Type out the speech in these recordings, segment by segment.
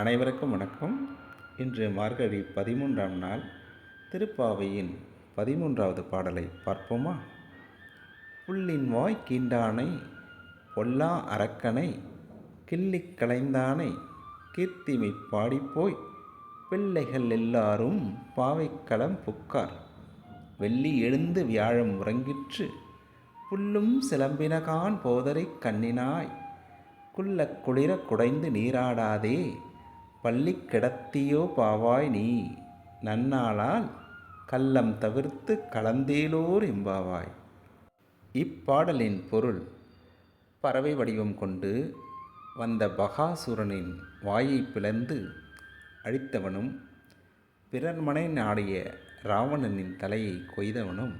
அனைவருக்கும் வணக்கம். இன்று மார்கழி பதிமூன்றாம் நாள் திருப்பாவையின் பதிமூன்றாவது பாடலை பார்ப்போமா? புல்லின் வாய் கீண்டானை பொல்லா அரக்கனை கிள்ளிக் களைந்தானை கீர்த்திமை பாடிப்போய் பிள்ளைகள் எல்லாரும் பாவைக்களம் புக்கார். வெள்ளி எழுந்து வியாழம் உறங்கிற்று புல்லும் சிலம்பினகான் போதரைக் கண்ணினாய். குள்ளக் குளிர குடைந்து நீராடாதே பள்ளி கிடத்தியோ பாவாய் நீ நன்னாளால் கள்ளம் தவிர்த்து கலந்தேலோர் எம்பாவாய். இப்பாடலின் பொருள் பறவை வடிவம் கொண்டு வந்த பகாசுரனின் வாயை பிளந்து அழித்தவனும் பிறர்மனை நாடிய ராவணனின் தலையை கொய்தவனும்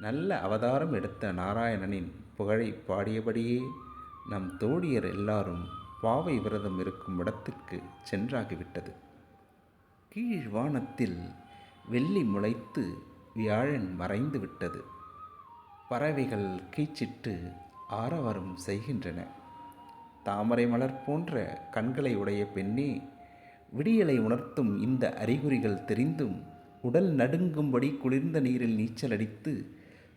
நல்ல அவதாரம் எடுத்த நாராயணனின் புகழை பாடியபடியே நம் தோழியர் எல்லாரும் பாவை விரதம் இருக்கும் இடத்திற்கு சென்றாகிவிட்டது. கீழ் வானத்தில் வெள்ளி முளைத்து வியாழன் மறைந்து விட்டது. பறவைகள் கீச்சிட்டு ஆரவாரம் செய்கின்றன. தாமரை மலர் போன்ற கண்களை உடைய பெண்ணே விடியலை உணர்த்தும் இந்த அறிகுறிகள் தெரிந்தும் உடல் நடுங்கும்படி குளிர்ந்த நீரில் நீச்சல் அடித்து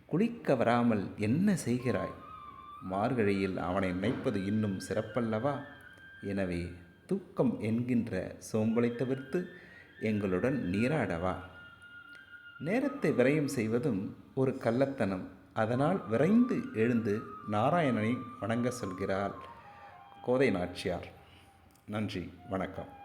குளிக்க வராமல் என்ன செய்கிறாய்? மார்கழியில் அவனை நினைப்பது இன்னும் சிறப்பல்லவா? எனவே தூக்கம் என்கின்ற சோம்பலை தவிர்த்து எங்களுடன் நீராடவா? நேரத்தை விரயம் செய்வதும் ஒரு கள்ளத்தனம். அதனால் விரைந்து எழுந்து நாராயணனை வணங்க சொல்கிறாள் கோதை நாச்சியார். நன்றி வணக்கம்.